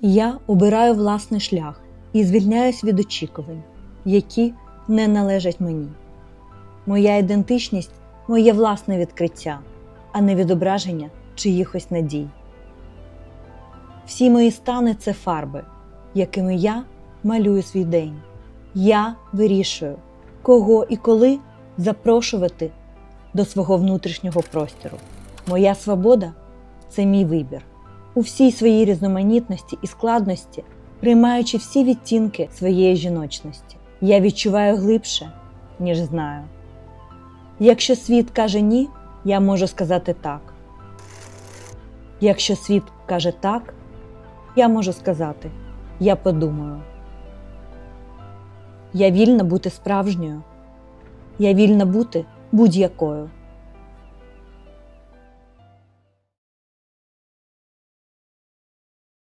Я обираю власний шлях і звільняюсь від очікувань, які не належать мені. Моя ідентичність моє власне відкриття, а не відображення чиїхось надій. Всі мої стани це фарби, якими я малюю свій день. Я вирішую, кого і коли запрошувати до свого внутрішнього простору. Моя свобода це мій вибір у всій своїй різноманітності і складності, приймаючи всі відтінки своєї жіночності. Я відчуваю глибше, ніж знаю. Якщо світ каже ні, я можу сказати так. Якщо світ каже так, я можу сказати я подумаю. Я вільна бути справжньою. Я вільна бути будь-якою.